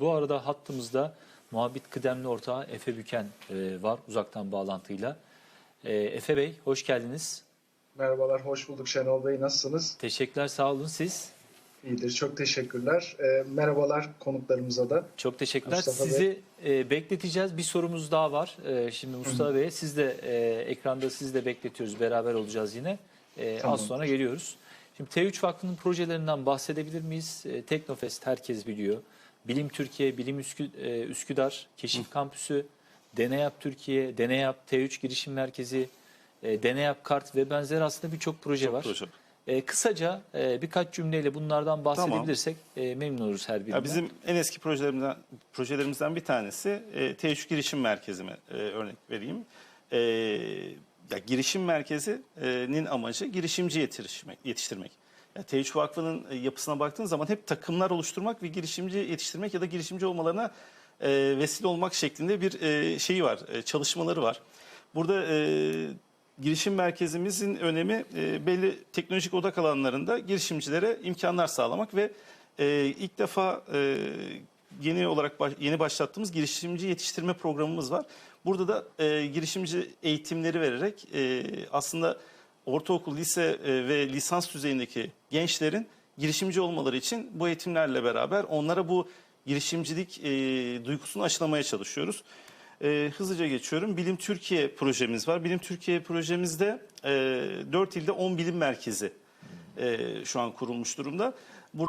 Bu arada hattımızda muhabbet kıdemli ortağı Efe Büken e, var uzaktan bağlantıyla. E, Efe Bey hoş geldiniz. Merhabalar, hoş bulduk Şenol Bey. Nasılsınız? Teşekkürler sağ olun siz. İyidir, çok teşekkürler. Ee, merhabalar konuklarımıza da. Çok teşekkürler. Mustafa Sizi e, bekleteceğiz. Bir sorumuz daha var. E, şimdi Mustafa Bey siz de e, ekranda siz de bekletiyoruz. Beraber olacağız yine. E, Tamam. Az sonra geliyoruz. Şimdi T3 Vakfı'nın projelerinden bahsedebilir miyiz? E, Teknofest herkes biliyor. Bilim Türkiye, Bilim Üskü, e, Üsküdar, Keşif Kampüsü, Deneyap Türkiye, Deneyap T3 Girişim Merkezi, e, Deneyap Kart ve benzeri aslında birçok proje var. proje. E, kısaca e, birkaç cümleyle bunlardan bahsedebilirsek e, memnun oluruz her birinden. Ya bizim en eski projelerimizden projelerimizden bir tanesi e, T3 Girişim Merkezi'me e, örnek vereyim. E, ya girişim merkezinin amacı girişimci yetiştirmek. yetiştirmek. T3 Vakfı'nın e, yapısına baktığın zaman hep takımlar oluşturmak ve girişimci yetiştirmek ya da girişimci olmalarına e, vesile olmak şeklinde bir e, şeyi var, çalışmaları var. Burada girişim merkezimizin önemi belli teknolojik odak alanlarında girişimcilere imkanlar sağlamak ve ilk defa yeni olarak baş- yeni başlattığımız girişimci yetiştirme programımız var. Burada da e, girişimci eğitimleri vererek e, aslında ortaokul, lise e, ve lisans düzeyindeki gençlerin girişimci olmaları için bu eğitimlerle beraber onlara bu girişimcilik e, duygusunu aşılamaya çalışıyoruz. E, hızlıca geçiyorum. Bilim Türkiye projemiz var. Bilim Türkiye projemizde e, 4 ilde 10 bilim merkezi şu an kurulmuş durumda. Bu